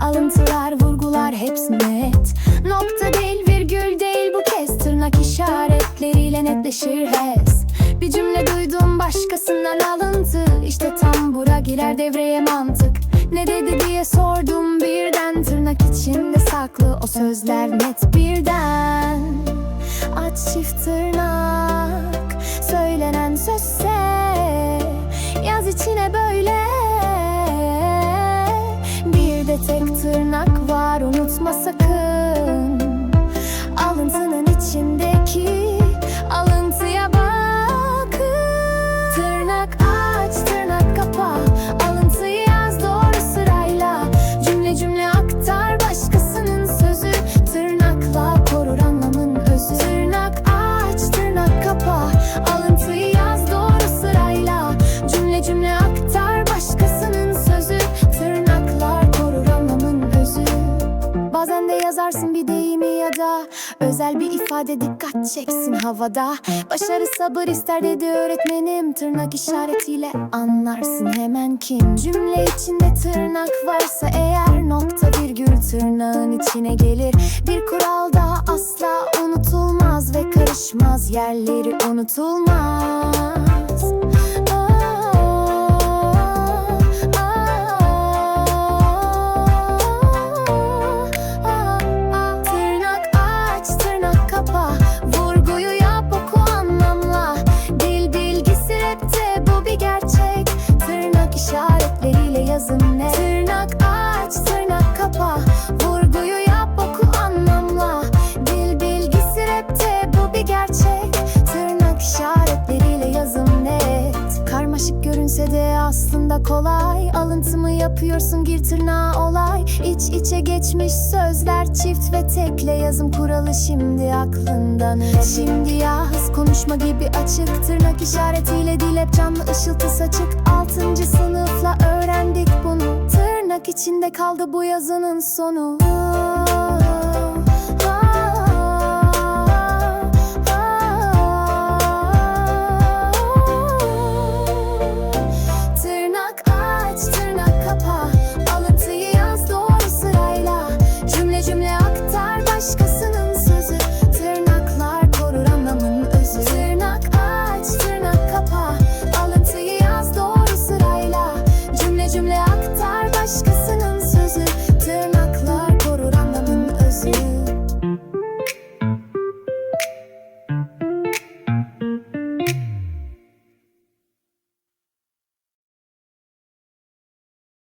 Alıntılar, vurgular hepsi net. Nokta değil, virgül değil bu kez Tırnak işaretleriyle netleşir hes. Bir cümle duydum başkasından alıntı. İşte tam bura girer devreye mantık. Ne dedi diye sordum birden. Tırnak içinde saklı o sözler net birden. Aç çift tırnak. Söylenen sözse var Özel bir ifade dikkat çeksin havada. Başarı sabır ister dedi öğretmenim. Tırnak işaretiyle anlarsın hemen kim. Cümle içinde tırnak varsa eğer Nokta virgül tırnağın içine gelir. Bir kural daha asla unutulmaz Ve karışmaz. Yerleri unutulmaz görünse de aslında kolay. Alıntımı yapıyorsun gir tırnağa olay. İç içe geçmiş sözler çift ve tekle yazım kuralı şimdi aklından Şimdi yaz konuşma gibi açık. Tırnak işaretiyle dil hep canlı ışıltı saçık Altıncı sınıfla öğrendik bunu. Tırnak içinde kaldı bu yazının sonu